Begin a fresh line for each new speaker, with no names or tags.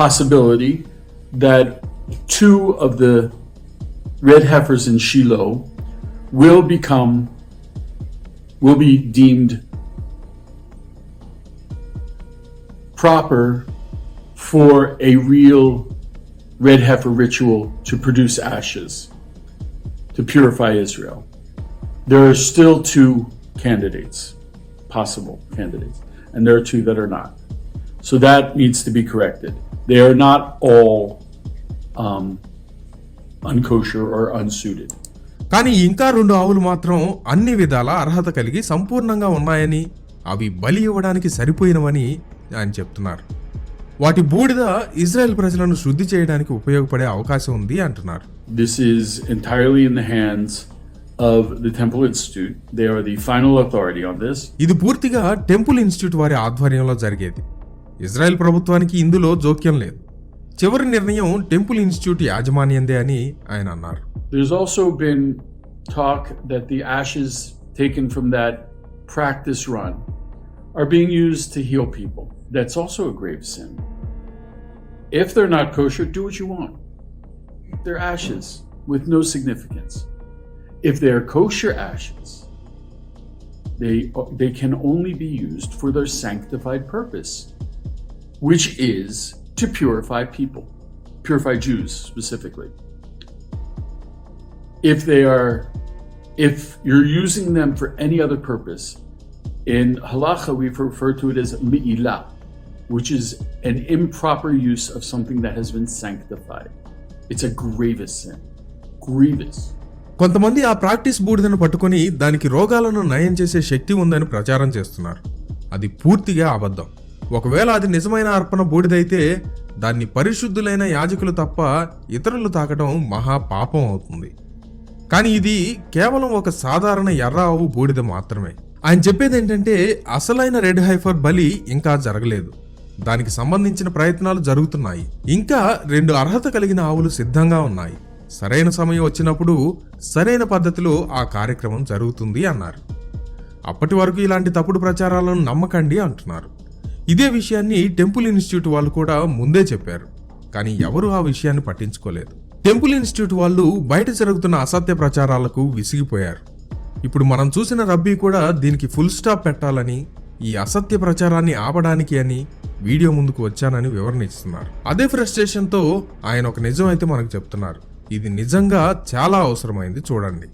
possibility that two of the red heifers in Shiloh will become, will be deemed proper for a real red heifer ritual to produce ashes to purify Israel. There are still two candidates, possible candidates, and there are two that are not. So that needs to be corrected. They are not all um, unkosher or unsuited.
కానీ ఇంకా రెండు ఆవులు మాత్రం అన్ని విధాల అర్హత కలిగి సంపూర్ణంగా ఉన్నాయని అవి బలి ఇవ్వడానికి సరిపోయినవని ఆయన చెప్తున్నారు వాటి బూడిద ఇజ్రాయెల్ ప్రజలను శుద్ధి చేయడానికి ఉపయోగపడే అవకాశం ఉంది అంటున్నారు
This is entirely in the hands of the Temple Institute. They are the final authority on this.
ఇది పూర్తిగా టెంపుల్ ఇన్స్టిట్యూట్ వారి ఆధ్వర్యంలో జరిగేది ఇజ్రాయెల్ ప్రభుత్వానికి ఇందులో జోక్యం లేదు చివరి నిర్ణయం టెంపుల్ ఇన్స్టిట్యూట్ యాజమాన్యందే అని ఆయన అన్నారు
There's also been talk that the ashes taken from that practice run are being used to heal people. That's also a grave sin. If they're not kosher, do what you want. They're ashes with no significance. If they're kosher ashes, they, they can only be used for their sanctified purpose, Which is to purify people, purify Jews specifically if they are if you're using them for any other purpose in halacha we refer to it as mi'ilah which is an improper use of something that has been sanctified it's a grievous sin grievous
కొంతమంది ఆ practice బూడిదను పట్టుకొని దానికి రోగాలను నయం చేసే శక్తి ఉందని ప్రచారం చేస్తున్నారు అది పూర్తిగా అబద్ధం ఒకవేళ అది నిజమైన అర్పణ బూడిదైతే దాన్ని పరిశుద్ధులైన యాజకులు తప్ప ఇతరులు తాకడం మహా పాపం అవుతుంది. కానీ ఇది కేవలం ఒక సాధారణ ఎర్ర ఆవు బూడిద మాత్రమే. ఆయన చెప్పేది ఏంటంటే అసలైన రెడ్ హైఫర్ బలి ఇంకా జరగలేదు. దానికి సంబంధించిన ప్రయత్నాలు జరుగుతున్నాయి. ఇంకా రెండు అర్హత కలిగిన ఆవులు సిద్ధంగా ఉన్నాయి. సరైన సమయం వచ్చినప్పుడు సరైన పద్ధతిలో ఆ కార్యక్రమం జరుగుతుంది అన్నారు. అప్పటి వరకు ఇలాంటి తప్పుడు ప్రచారాలను నమ్మకండి అంటున్నారు. ఇదే విషయాన్ని టెంపుల్ ఇన్స్టిట్యూట్ వాళ్ళు కూడా ముందే చెప్పారు. కానీ ఎవరు ఆ విషయాన్ని పట్టించుకోలేదు. టెంపుల్ ఇన్స్టిట్యూట్ వాళ్ళు బయట జరుగుతున్న అసత్య ప్రచారాలకు విసిగిపోయారు. ఇప్పుడు మనం చూసిన రబ్బీ కూడా దీనికి ఫుల్ స్టాప్ పెట్టాలని ఈ అసత్య ప్రచారాన్ని ఆపడానికి అని వీడియో ముందుకు వచ్చానని వివరణ ఇస్తున్నారు. అదే ఫ్రస్ట్రేషన్తో ఆయన ఒక నిజం అయితే మనకు చెప్తున్నారు. ఇది నిజంగా చాలా అవసరమైంది చూడండి.